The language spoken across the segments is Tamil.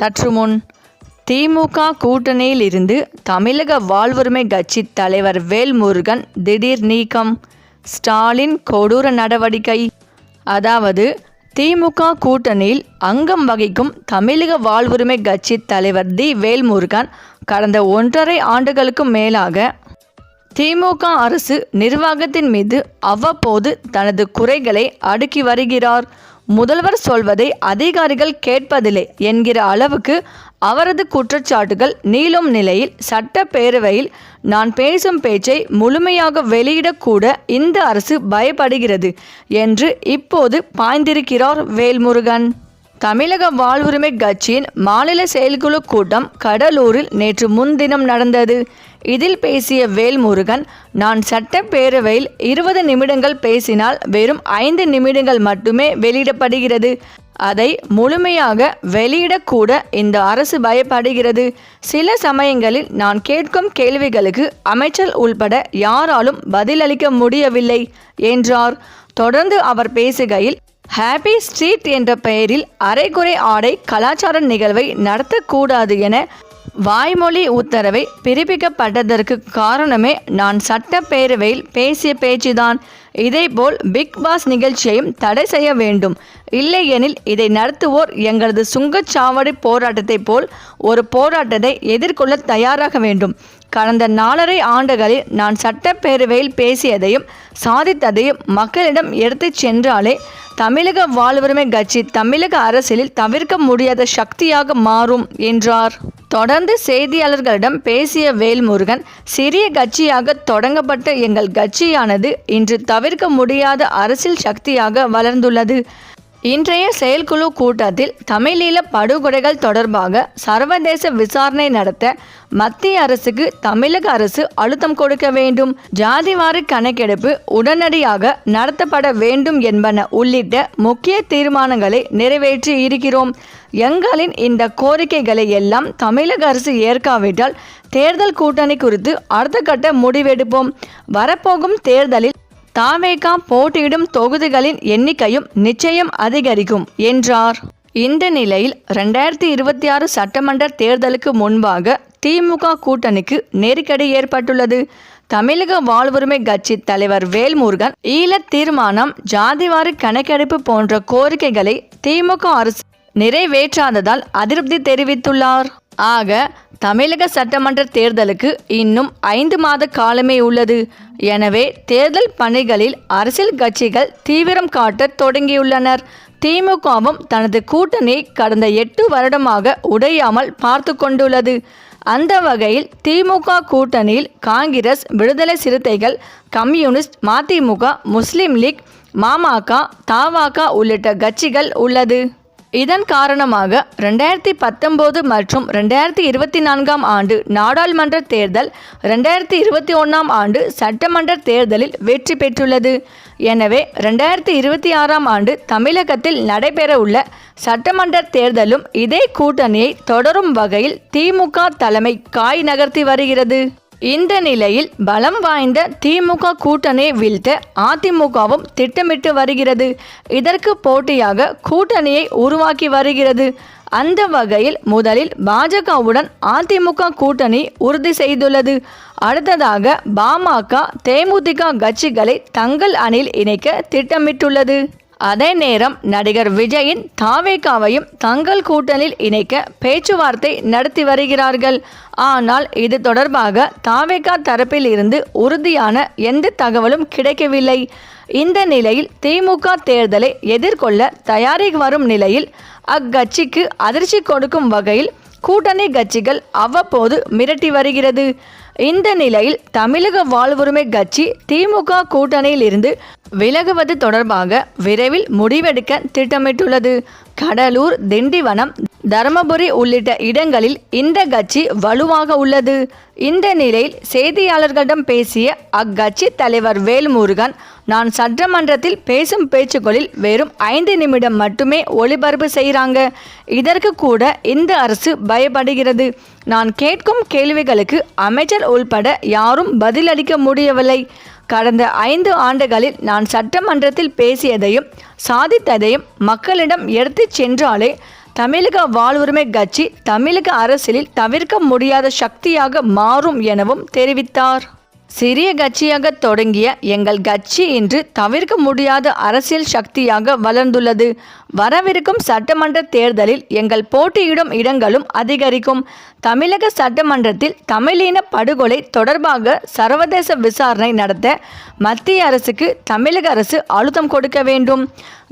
சற்று முன் திமுக கூட்டணியில் இருந்து தமிழக வாழ்வுரிமை கட்சி தலைவர் வேல்முருகன் திடீர் நீக்கம். ஸ்டாலின் கொடூர நடவடிக்கை. அதாவது திமுக கூட்டணியில் அங்கம் வகிக்கும் தமிழக வாழ்வுரிமை கட்சி தலைவர் தி வேல்முருகன் கடந்த ஒன்றரை ஆண்டுகளுக்கும் மேலாக திமுக அரசு நிர்வாகத்தின் மீது அவ்வப்போது தனது குறைகளை அடுக்கி வருகிறார். முதல்வர் சொல்வதை அதிகாரிகள் கேட்பதில்லை என்கிற அளவுக்கு அவரது குற்றச்சாட்டுகள் நீளும் நிலையில் சட்டப்பேரவையில் நான் பேசும் பேச்சை முழுமையாக வெளியிடக்கூட இந்த அரசு பயப்படுகிறது என்று இப்போது பாய்ந்திருக்கிறார் வேல்முருகன். தமிழக வாழ்வுரிமை கட்சியின் மாநில செயல்குழு கூட்டம் கடலூரில் நேற்று முன்தினம் நடந்தது. இதில் பேசிய வேல்முருகன் நான் சட்டப்பேரவையில் இருபது நிமிடங்கள் பேசினால் வெறும் ஐந்து நிமிடங்கள் மட்டுமே வெளியிடப்படுகிறது. அதை முழுமையாக வெளியிடக்கூட இந்த அரசு பயப்படுகிறது. சில சமயங்களில் நான் கேட்கும் கேள்விகளுக்கு அமைச்சர் உள்பட யாராலும் பதிலளிக்க முடியவில்லை என்றார். தொடர்ந்து அவர் பேசுகையில் ஹாப்பி ஸ்ட்ரீட் என்ற பெயரில் அரைகுறை ஆடை கலாச்சார நிகழ்வை நடத்தக்கூடாது என வாய்மொழி உத்தரவை பிறப்பிக்கப்பட்டதற்கு காரணமே நான் சட்டப்பேரவையில் பேசிய பேச்சுதான். இதேபோல் பிக் பாஸ் நிகழ்ச்சியையும் தடை செய்ய வேண்டும். இல்லையெனில் இதை நடத்துவோர் எங்களது சுங்கச்சாவடி போராட்டத்தைப் போல் ஒரு போராட்டத்தை எதிர்கொள்ள தயாராக வேண்டும். கடந்த நாலரை ஆண்டுகளில் நான் சட்டப்பேரவையில் பேசியதையும் சாதித்ததையும் மக்களிடம் எடுத்துச் சென்றாலே தமிழக வாழ்வுரிமை கட்சி தமிழக அரசியலில் தவிர்க்க முடியாத சக்தியாக மாறும் என்றார். தொடர்ந்து செய்தியாளர்களிடம் பேசிய வேல்முருகன் சிறிய கட்சியாக தொடங்கப்பட்ட எங்கள் கட்சியானது இன்று தவிர்க்க முடியாத அரசியல் சக்தியாக வளர்ந்துள்ளது. இன்றைய செயற்குழு கூட்டத்தில் தமிழீழ படுகொலைகள் தொடர்பாக சர்வதேச விசாரணை நடத்த மத்திய அரசுக்கு தமிழக அரசு அழுத்தம் கொடுக்க வேண்டும். ஜாதிவாரி கணக்கெடுப்பு உடனடியாக நடத்தப்பட வேண்டும் என்பன உள்ளிட்ட முக்கிய தீர்மானங்களை நிறைவேற்றி இருக்கிறோம். எங்களின் இந்த கோரிக்கைகளை எல்லாம் தமிழக அரசு ஏற்காவிட்டால் தேர்தல் கூட்டணி குறித்து அடுத்த கட்ட முடிவெடுப்போம். வரப்போகும் தேர்தலில் தாவேகா போட்டியிடும் தொகுதிகளின் எண்ணிக்கையும் நிச்சயம் அதிகரிக்கும் என்றார். இந்த நிலையில் ரெண்டாயிரத்தி இருபத்தி ஆறு சட்டமன்ற தேர்தலுக்கு முன்பாக திமுக கூட்டணிக்கு நெருக்கடி ஏற்பட்டுள்ளது. தமிழக வாழ்வுரிமை கட்சி தலைவர் வேல்முருகன் ஈழத் தீர்மானம் ஜாதிவாரி கணக்கெடுப்பு போன்ற கோரிக்கைகளை திமுக அரசு நிறைவேற்றாததால் அதிருப்தி தெரிவித்துள்ளார். ஆக தமிழக சட்டமன்ற தேர்தலுக்கு இன்னும் ஐந்து மாத காலமே உள்ளது. எனவே தேர்தல் பணிகளில் அரசியல் கட்சிகள் தீவிரம் காட்டத் தொடங்கியுள்ளனர். திமுகவும் தனது கூட்டணியை கடந்த எட்டு வருடமாக உடையாமல் பார்த்து கொண்டுள்ளது. அந்த வகையில் திமுக கூட்டணியில் காங்கிரஸ் விடுதலை சிறுத்தைகள் கம்யூனிஸ்ட் மதிமுக முஸ்லீம் லீக் மாமக தவாக உள்ளிட்ட கட்சிகள் உள்ளது. இதன் காரணமாக ரெண்டாயிரத்தி பத்தொம்போது மற்றும் ரெண்டாயிரத்தி இருபத்தி நான்காம் ஆண்டு நாடாளுமன்ற தேர்தல் ரெண்டாயிரத்தி இருபத்தி ஒன்றாம் ஆண்டு சட்டமன்ற தேர்தலில் வெற்றி பெற்றுள்ளது. எனவே ரெண்டாயிரத்தி இருபத்தி ஆறாம் ஆண்டு தமிழகத்தில் நடைபெறவுள்ள சட்டமன்ற தேர்தலும் இதே கூட்டணியை தொடரும் வகையில் திமுக தலைமை காய் நகர்த்தி வருகிறது. இந்த நிலையில் பலம் வாய்ந்த திமுக கூட்டணியை வீழ்த்த அதிமுகவும் திட்டமிட்டு வருகிறது. இதற்கு போட்டியாக கூட்டணியை உருவாக்கி வருகிறது. அந்த வகையில் முதலில் பாஜகவுடன் அதிமுக கூட்டணி உறுதி செய்துள்ளது. அடுத்ததாக பாமக தேமுதிக கட்சிகளை தங்கள் அணியில் இணைக்க திட்டமிட்டுள்ளது. அதே நேரம் நடிகர் விஜயின் தாவேகாவையும் தங்கள் கூட்டணியில் இணைக்க பேச்சுவார்த்தை நடத்தி வருகிறார்கள். ஆனால் இது தொடர்பாக தாவேகா தரப்பில் இருந்து உறுதியான எந்த தகவலும் கிடைக்கவில்லை. இந்த நிலையில் திமுக தேர்தலை எதிர்கொள்ள தயாரி வரும் நிலையில் அக்கட்சிக்கு அதிர்ச்சி கொடுக்கும் வகையில் கூட்டணி கட்சிகள் அவ்வப்போது மிரட்டி வருகிறது. இந்த நிலையில் தமிழக வாழ்வுரிமை கட்சி திமுக கூட்டணியில் இருந்து விலகுவது தொடர்பாக விரைவில் முடிவெடுக்க திட்டமிட்டுள்ளது. கடலூர் திண்டிவனம் தருமபுரி உள்ளிட்ட இடங்களில் இந்த கட்சி வலுவாக உள்ளது. இந்த நிலையில் செய்தியாளர்களிடம் பேசிய அக்கட்சி தலைவர் வேல்முருகன் நான் சட்டமன்றத்தில் பேசும் பேச்சுக்களில் வெறும் ஐந்து நிமிடம் மட்டுமே ஒளிபரப்பு செய்கிறாங்க இதற்கு கூட இந்த அரசு பயப்படுகிறது. நான் கேட்கும் கேள்விகளுக்கு அமைச்சர் உள்பட யாரும் பதிலளிக்க முடியவில்லை. கடந்த ஐந்து ஆண்டுகளில் நான் சட்டமன்றத்தில் பேசியதையும் சாதித்ததையும் மக்களிடம் எடுத்துச் சென்றாலே தமிழக வாழ்வுரிமை கட்சி தமிழக அரசியலில் தவிர்க்க முடியாத சக்தியாக மாறும் எனவும் தெரிவித்தார். சிறிய கட்சியாக தொடங்கிய எங்கள் கட்சி இன்று தவிர்க்க முடியாத அரசியல் சக்தியாக வளர்ந்துள்ளது. வரவிருக்கும் சட்டமன்ற தேர்தலில் எங்கள் போட்டியிடும் இடங்களும் அதிகரிக்கும். தமிழக சட்டமன்றத்தில் தமிழின படுகொலை தொடர்பாக சர்வதேச விசாரணை நடத்த மத்திய அரசுக்கு தமிழக அரசு அழுத்தம் கொடுக்க வேண்டும்.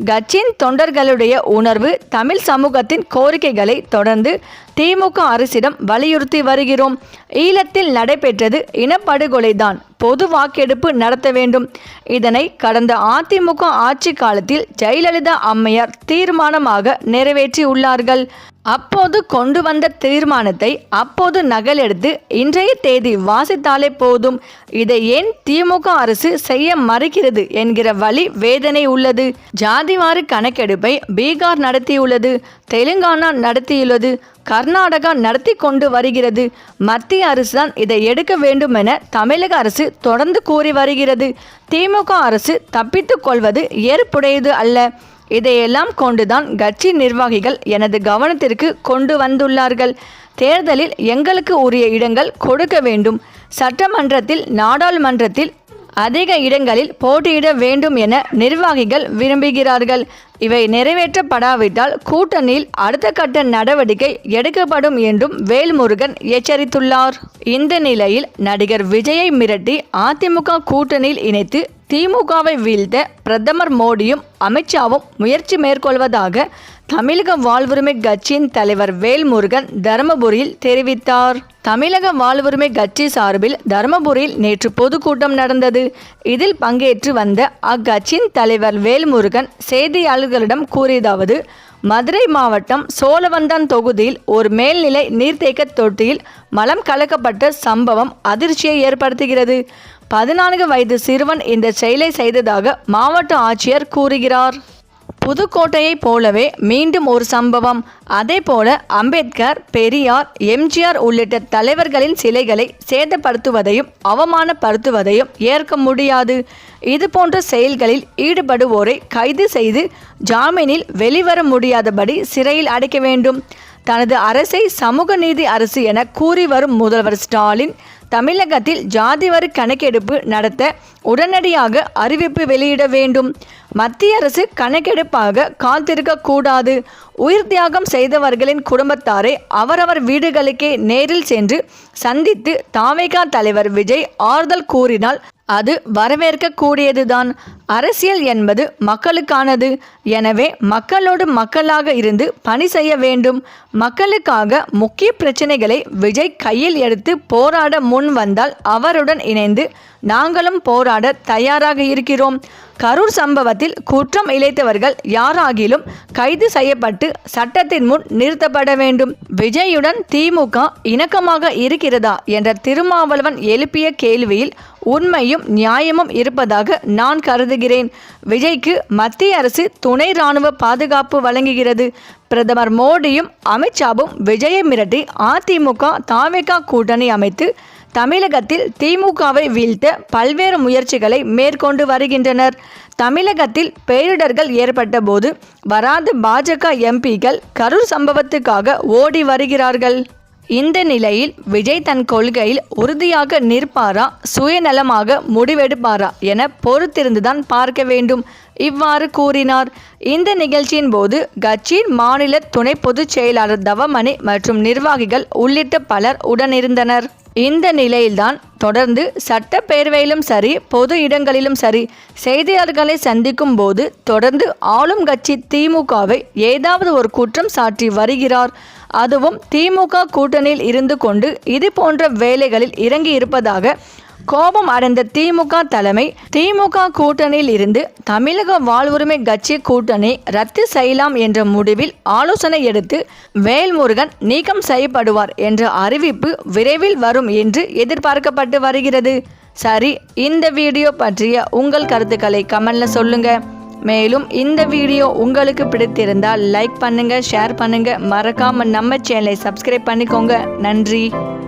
கட்சியின் தொண்டர்களுடைய உணர்வு தமிழ் சமூகத்தின் கோரிக்கைகளை தொடர்ந்து திமுக அரசிடம் வலியுறுத்தி வருகிறோம். ஈழத்தில் நடைபெற்றது இனப்படுகொலைதான். பொது வாக்கெடுப்பு நடத்த வேண்டும். இதனை கடந்த அதிமுக ஆட்சி காலத்தில் ஜெயலலிதா அம்மையார் தீர்மானமாக நிறைவேற்றியுள்ளார்கள். அப்போது கொண்டு வந்த தீர்மானத்தை அப்போது நகலெடுத்து இன்றைய தேதி வாசித்தாலே போதும். இதை ஏன் திமுக அரசு செய்ய மறுக்கிறது என்கிற வழி வேதனை உள்ளது. ஜாதிவாரி கணக்கெடுப்பை பீகார் நடத்தியுள்ளது தெலுங்கானா நடத்தியுள்ளது கர்நாடகா நடத்தி கொண்டு வருகிறது. மத்திய அரசு தான் இதை எடுக்க வேண்டும் என தமிழக அரசு தொடர்ந்து கூறி வருகிறது. திமுக அரசு தப்பித்துக் கொள்வது ஏற்புடையது அல்ல. இதையெல்லாம் கொண்டுதான் கட்சி நிர்வாகிகள் எனது கவனத்திற்கு கொண்டு வந்துள்ளார்கள். தேர்தலில் எங்களுக்கு உரிய இடங்கள் கொடுக்க வேண்டும். சட்டமன்றத்தில் நாடாளுமன்றத்தில் அதிக இடங்களில் போட்டியிட வேண்டும் என நிர்வாகிகள் விரும்புகிறார்கள். இவை நிறைவேற்றப்படாவிட்டால் கூட்டணியில் அடுத்த கட்ட நடவடிக்கை எடுக்கப்படும் என்றும் வேல்முருகன் எச்சரித்துள்ளார். இந்த நிலையில் நடிகர் விஜயை மிரட்டி அதிமுக கூட்டணியில் இணைத்து திமுகவை வீழ்த்த பிரதமர் மோடியும் அமித்ஷாவும் முயற்சி மேற்கொள்வதாக தமிழக வாழ்வுரிமை கட்சியின் தலைவர் வேல்முருகன் தருமபுரியில் தெரிவித்தார். தமிழக வாழ்வுரிமை கட்சி சார்பில் தருமபுரியில் நேற்று பொதுக்கூட்டம் நடந்தது. இதில் பங்கேற்று வந்த அக்கட்சியின் தலைவர் வேல்முருகன் செய்தியாளர்களிடம் கூறியதாவது மதுரை மாவட்டம் சோழவந்தான் தொகுதியில் ஒரு மேல்நிலை நீர்த்தேக்க தொட்டியில் மலம் கலக்கப்பட்ட சம்பவம் அதிர்ச்சியை ஏற்படுத்துகிறது. பதினான்கு வயது சிறுவன் இந்த செயலை செய்ததாக மாவட்ட ஆட்சியர் கூறுகிறார். புதுக்கோட்டையைப் போலவே மீண்டும் ஒரு சம்பவம். அதே போல அம்பேத்கர் பெரியார் எம்ஜிஆர் உள்ளிட்ட தலைவர்களின் சிலைகளை சேதப்படுத்துவதையும் அவமானப்படுத்துவதையும் ஏற்க முடியாது. இதுபோன்ற செயல்களில் ஈடுபடுவோரை கைது செய்து ஜாமீனில் வெளிவர முடியாதபடி சிறையில் அடைக்க வேண்டும். தனது அரசை சமூக நீதி அரசு என கூறி வரும் முதல்வர் ஸ்டாலின் தமிழகத்தில் ஜாதிவரி கணக்கெடுப்பு நடத்த உடனடியாக அறிவிப்பு வெளியிட வேண்டும். மத்திய அரசு கணக்கெடுப்பாக காத்திருக்க கூடாது உயிர் தியாகம் செய்தவர்களின் குடும்பத்தாரை அவரவர் வீடுகளுக்கே நேரில் சென்று சந்தித்து தாவேகா தலைவர் விஜய் ஆறுதல் கூறினால் அது வரவேற்கக்கூடியதுதான். அரசியல் என்பது மக்களுக்கானது. எனவே மக்களோடு மக்களாக இருந்து பணி செய்ய வேண்டும். மக்களுக்காக முக்கிய பிரச்சனைகளை விஜய் கையில் எடுத்து போராட முன் வந்தால் அவருடன் இணைந்து நாங்களும் போராட தயாராக இருக்கிறோம். கரூர் சம்பவத்தில் குற்றம் இழைத்தவர்கள் யாராகிலும் கைது செய்யப்பட்டு சட்டத்தின் முன் நிறுத்தப்பட வேண்டும். விஜயுடன் திமுக இணக்கமாக இருக்கிறதா என்ற திருமாவளவன் எழுப்பிய கேள்வியில் உண்மையும் நியாயமும் இருப்பதாக நான் கருதுகிறேன். விஜய்க்கு மத்திய அரசு துணை ராணுவ பாதுகாப்பு வழங்குகிறது. பிரதமர் மோடியும் அமித்ஷாவும் விஜயை மிரட்டி அதிமுக தாவேகா கூட்டணி அமைத்து தமிழகத்தில் திமுகவை வீழ்த்த பல்வேறு முயற்சிகளை மேற்கொண்டு வருகின்றனர். தமிழகத்தில் பேரிடர்கள் ஏற்பட்ட போது வராத பாஜக எம்பிகள் கரூர் சம்பவத்துக்காக ஓடி வருகிறார்கள். இந்த நிலையில் விஜய் தன் கொள்கையில் உறுதியாக நிற்பாரா சுயநலமாக முடிவெடுப்பாரா என பொறுத்திருந்துதான் பார்க்க வேண்டும். இவ்வாறு கூறினார். இந்த நிகழ்ச்சியின் போது கட்சியின் மாநில துணை பொதுச் செயலாளர் தவமணி மற்றும் நிர்வாகிகள் உள்ளிட்ட பலர் உடனிருந்தனர். இந்த நிலையில்தான் தொடர்ந்து சட்டப்பேரவையிலும் சரி பொது இடங்களிலும் சரி செய்தியாளர்களை சந்திக்கும் போது தொடர்ந்து ஆளும் கட்சி திமுகவை ஏதாவது ஒரு குற்றம் சாற்றி வருகிறார். அதுவும் திமுக கூட்டணியில் இருந்து கொண்டு இது போன்ற வேலைகளில் இறங்கி இருப்பதாக கோபம் அடைந்த திமுக தலைமை திமுக கூட்டணியில் இருந்து தமிழக வாழ்வுரிமை கட்சி கூட்டணி ரத்து செய்யலாம் என்ற முடிவில் ஆலோசனை எடுத்து வேல்முருகன் நீக்கம் செய்யப்படுவார் என்ற அறிவிப்பு விரைவில் வரும் என்று எதிர்பார்க்கப்பட்டு வருகிறது. சரி இந்த வீடியோ பற்றிய உங்கள் கருத்துக்களை கமெண்ட்ல சொல்லுங்க. மேலும் இந்த வீடியோ உங்களுக்கு பிடித்திருந்தால் லைக் பண்ணுங்க ஷேர் பண்ணுங்க. மறக்காம நம்ம சேனலை சப்ஸ்கிரைப் பண்ணிக்கோங்க. நன்றி.